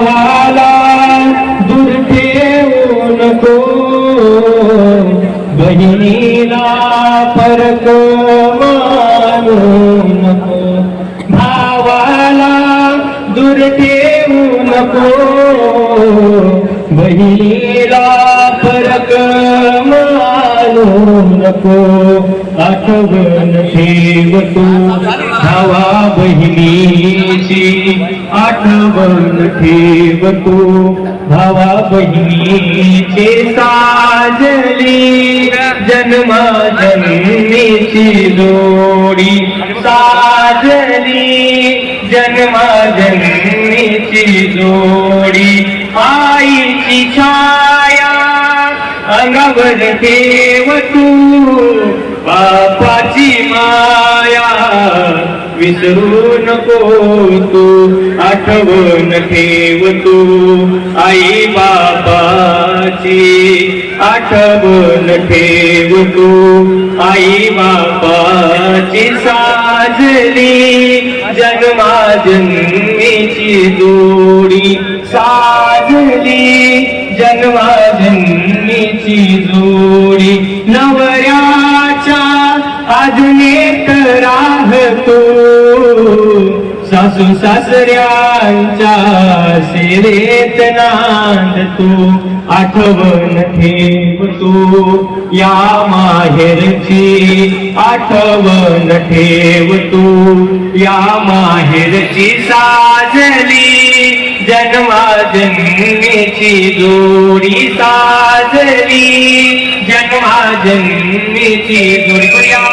भावाला दूर ठेवू नको. बहिणीला फरक मानू नको. भावाला दूर ठेवू नको. बहिणीला फरक मानू नको. आठवण ठेव तू भावा बहिणीची आठवण ठेव तू भावा बहिणीचे साजली जन्मा जन्मीची जोडी साजली जन्मा जन्मीची जोडी आईची छाया अंगावर ठेव तू विसरू नको तू आठवण ठेव तू आई बाबाची. आठवण ठेव तू आई बापाची साजली जन्मा जन्मीची जोडी. साजली जन्मा जन्मीची जोडी. नवऱ्याच्या अजून एक राहतो. सासू सासऱ्यांच्या सेवेत नांदतो आठवण ठेव तू. या माहेरची आठवण ठेव तू. या माहेरची साजली जन्माजन्मीची जोडी साजली जन्माजन्मीची जोडी.